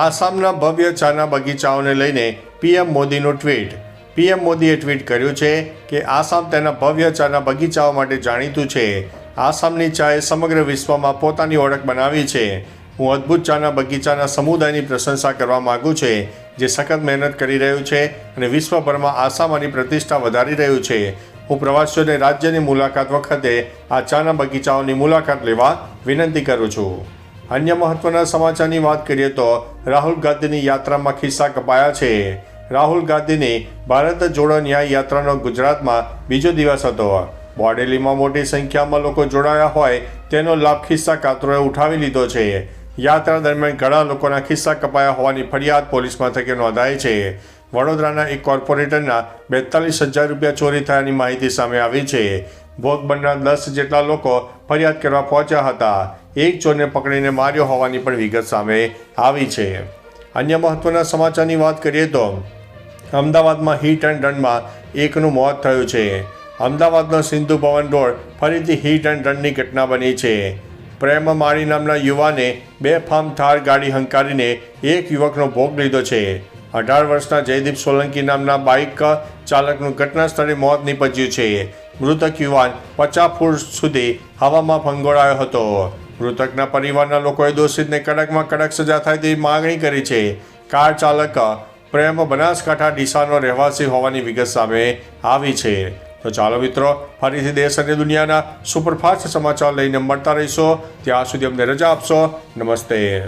આસામના ભવ્ય ચાના બગીચાઓને લઈને પીએમ મોદીનું ટ્વીટ. પીએમ મોદીએ ટ્વીટ કર્યું છે કે આસામ તેના ભવ્ય ચાના બગીચાઓ માટે જાણીતું છે. આસામની ચાએ સમગ્ર વિશ્વમાં પોતાની ઓળખ બનાવી છે. હું અદ્ભુત ચાના બગીચાના સમુદાયની પ્રશંસા કરવા માગું છે, જે સખત મહેનત કરી રહ્યું છે અને વિશ્વભરમાં આસામની પ્રતિષ્ઠા વધારી રહ્યું છે. હું પ્રવાસીઓને રાજ્યની મુલાકાત વખતે આ ચાના બગીચાઓની મુલાકાત લેવા વિનંતી કરું છું. અન્ય મહત્વના સમાચારની વાત કરીએ તો રાહુલ ગાંધીની યાત્રામાં ખિસ્સા કપાયા છે. રાહુલ ગાંધીની ભારત જોડો ન્યાય યાત્રાનો ગુજરાતમાં બીજો દિવસ હતો. બોડેલીમાં મોટી સંખ્યામાં લોકો જોડાયા હોય તેનો લાભ ખિસ્સા કાતરોએ ઉઠાવી લીધો છે. યાત્રા દરમિયાન ઘણા લોકોના ખિસ્સા કપાયા હોવાની ફરિયાદ પોલીસ મથકે નોંધાઈ છે. વડોદરાના એક કોર્પોરેટરના બેતાલીસ હજાર રૂપિયા ચોરી થયાની માહિતી સામે આવી છે. ભોગ બનનાર દસ જેટલા લોકો ફરિયાદ કરવા પહોંચ્યા હતા. એક ચોરને પકડીને માર્યો હોવાની પણ વિગત સામે આવી છે. અન્ય મહત્વના સમાચારની વાત કરીએ તો, અમદાવાદમાં હિટ એન્ડ રનમાં એકનું મોત થયું છે. અમદાવાદનો સિંધુ ભવન રોડ ફરીથી હિટ એન્ડ રનની ઘટના બની છે. પ્રેમ માળી નામના યુવાને બે ફાર્મ થાર ગાડી હંકારીને એક યુવકનો ભોગ લીધો છે. અઢાર વર્ષના જયદીપ સોલંકી નામના બાઇક ચાલકનું ઘટના સ્થળે મોત નીપજ્યું છે. મૃતક યુવાન પચાસ ફૂટ સુધી હવામાં ફંગોળાયો હતો. મૃતકના પરિવારના લોકોએ દોષિતને કડકમાં કડક સજા થાય તેવી માગણી કરી છે. કાર ચાલક પ્રેમ બનાસકાંઠા ડીસાનો રહેવાસી હોવાની વિગત સામે આવી છે. તો ચાલો મિત્રો, ફરીથી દેશ અને દુનિયાના સુપરફાસ્ટ સમાચાર લઈને મળતા રહીશો. ત્યાં સુધી અમને રજા આપશો. નમસ્તે.